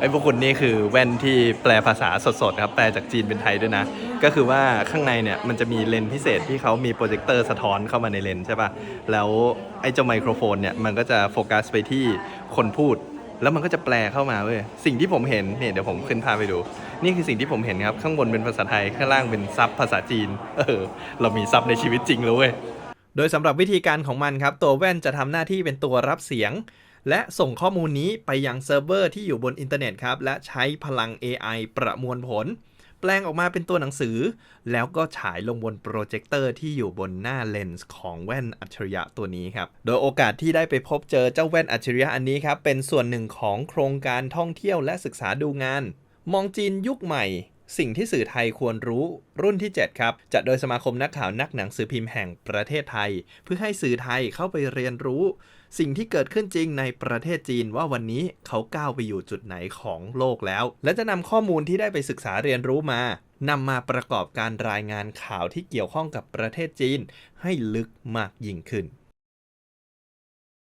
ไอ้พวกคุณนี่คือแว่นที่แปลภาษาสดๆครับแปลจากจีนเป็นไทยด้วยนะ ก็คือว่าข้างในเนี่ยมันจะมีเลนส์พิเศษที่เขามีโปรเจคเตอร์สะท้อนเข้ามาในเลนส์ใช่ป่ะแล้วไอ้เจ้าไมโครโฟนเนี่ยมันก็จะโฟกัสไปที่คนพูด แล้วมันก็จะแปลเข้ามาเว้ยสิ่งที่ผมเห็นเนี่ยเดี๋ยวผมขึ้นพาไปดู นี่คือสิ่งที่ผมเห็นครับข้างบนเป็นภาษาไทยข้างล่างเป็นซับภาษาจีนเออเรามีซับในชีวิตจริงแล้วเว้ย โดยสำหรับวิธีการของมันครับ ตัวแว่นจะทำหน้าที่เป็นตัวรับเสียง และส่งข้อมูลนี้ไปยังเซิร์ฟเวอร์ที่อยู่บนอินเทอร์เน็ตครับ และใช้พลัง AI ประมวลผล แปลงออกมาเป็นตัวหนังสือ แล้วก็ฉายลงบนโปรเจคเตอร์ที่อยู่บนหน้าเลนส์ของแว่นอัจฉริยะตัวนี้ครับ โดยโอกาสที่ได้ไปพบเจอเจ้าแว่นอัจฉริยะอันนี้ครับเป็นส่วนหนึ่งของโครงการท่องเที่ยวและศึกษาดูงาน มองจีนยุคใหม่ สิ่งที่สื่อไทยควรรู้รุ่นที่ 7 ครับ จัดโดยสมาคมนักข่าวนักหนังสือพิมพ์แห่งประเทศไทย เพื่อให้สื่อไทยเข้าไปเรียนรู้ สิ่งที่เกิดขึ้นจริงในประเทศจีนว่าวันนี้เขาก้าวไปอยู่จุดไหนของโลกแล้ว และจะนำข้อมูลที่ได้ไปศึกษาเรียนรู้มานำมาประกอบการรายงานข่าวที่เกี่ยวข้องกับประเทศจีนให้ลึกมากยิ่งขึ้น